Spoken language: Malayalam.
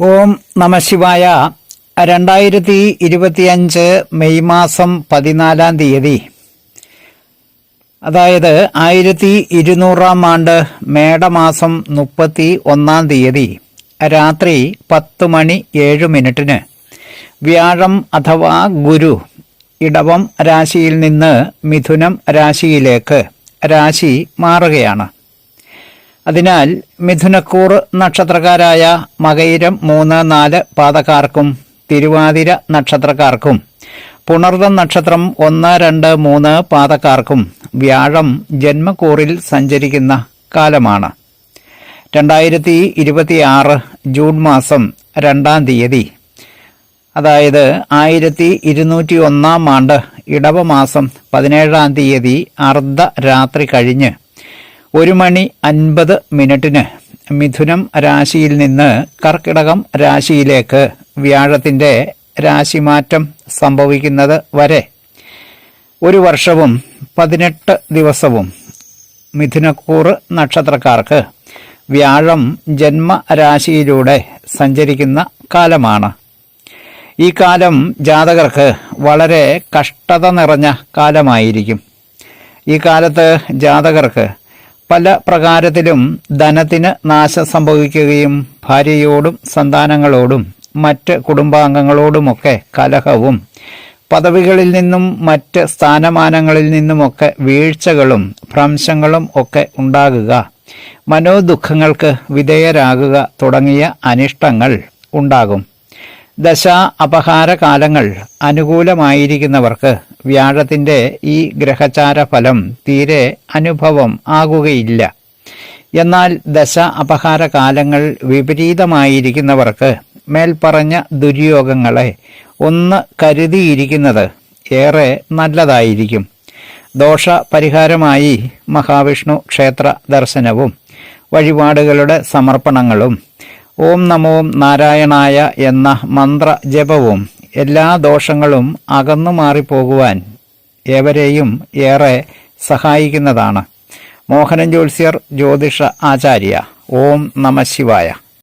ഓം നമശിവായ രണ്ടായിരത്തി ഇരുപത്തിയഞ്ച് മെയ് മാസം പതിനാലാം തീയതി. അതായത് ആയിരത്തി ഇരുന്നൂറാം ആണ്ട് മേടമാസം മുപ്പത്തി ഒന്നാം തീയതി രാത്രി പത്ത് മണി ഏഴ് മിനിറ്റിന് വ്യാഴം അഥവാ ഗുരു ഇടവം രാശിയിൽ നിന്ന് മിഥുനം രാശിയിലേക്ക് രാശി മാറുകയാണ്. അതിനാൽ മിഥുനക്കൂർ നക്ഷത്രക്കാരായ മകയിരം മൂന്ന് നാല് പാതക്കാർക്കും തിരുവാതിര നക്ഷത്രക്കാർക്കും പുണർദം നക്ഷത്രം ഒന്ന് രണ്ട് മൂന്ന് പാതക്കാർക്കും വ്യാഴം ജന്മക്കൂറിൽ സഞ്ചരിക്കുന്ന കാലമാണ്. രണ്ടായിരത്തി ഇരുപത്തിയാറ് ജൂൺ മാസം രണ്ടാം തീയതി. അതായത് ആയിരത്തി ഇരുന്നൂറ്റി ഒന്നാം ആണ്ട് ഇടവമാസം പതിനേഴാം തീയതി അർദ്ധരാത്രി കഴിഞ്ഞ് ഒരു മണി അൻപത് മിനിറ്റിന് മിഥുനം രാശിയിൽ നിന്ന് കർക്കിടകം രാശിയിലേക്ക് വ്യാഴത്തിന്റെ രാശിമാറ്റം സംഭവിക്കുന്നത് വരെ. ഒരു വർഷവും പതിനെട്ട് ദിവസവും മിഥുനക്കൂറ് നക്ഷത്രക്കാർക്ക് വ്യാഴം ജന്മരാശിയിലൂടെ സഞ്ചരിക്കുന്ന കാലമാണ്. ഈ കാലം ജാതകർക്ക് വളരെ കഷ്ടത നിറഞ്ഞ കാലമായിരിക്കും. ഈ കാലത്ത് ജാതകർക്ക് പല പ്രകാരത്തിലും ധനത്തിന് നാശം സംഭവിക്കുകയും ഭാര്യയോടും സന്താനങ്ങളോടും മറ്റ് കുടുംബാംഗങ്ങളോടുമൊക്കെ കലഹവും പദവികളിൽ നിന്നും മറ്റ് സ്ഥാനമാനങ്ങളിൽ നിന്നുമൊക്കെ വീഴ്ചകളും ഭ്രംശങ്ങളും ഒക്കെ ഉണ്ടാകുക മനോദുഃഖങ്ങൾക്ക് വിധേയരാകുക തുടങ്ങിയ അനിഷ്ടങ്ങൾ ഉണ്ടാകും. ദശ അപഹാര കാലങ്ങൾ അനുകൂലമായിരിക്കുന്നവർക്ക് വ്യാഴത്തിന്റെ ഈ ഗ്രഹചാര ഫലം തീരെ അനുഭവം ആകുകയില്ല. എന്നാൽ ദശ അപഹാര കാലങ്ങൾ വിപരീതമായിരിക്കുന്നവർക്ക് മേൽപ്പറഞ്ഞ ദുര്യോഗങ്ങളെ ഒന്ന് കരുതിയിരിക്കുന്നത് ഏറെ നല്ലതായിരിക്കും. ദോഷ പരിഹാരമായി മഹാവിഷ്ണു ക്ഷേത്ര ദർശനവും വഴിപാടുകളുടെ സമർപ്പണങ്ങളും ഓം നമോ നാരായണായ എന്ന മന്ത്ര ജപവും എല്ലാ ദോഷങ്ങളും അകന്നു മാറിപ്പോകുവാൻ ഏവരെയും ഏറെ സഹായിക്കുന്നതാണ്. മോഹനൻ ജോത്സ്യർ ജ്യോതിഷ ആചാര്യ. ഓം നമ ശിവായ.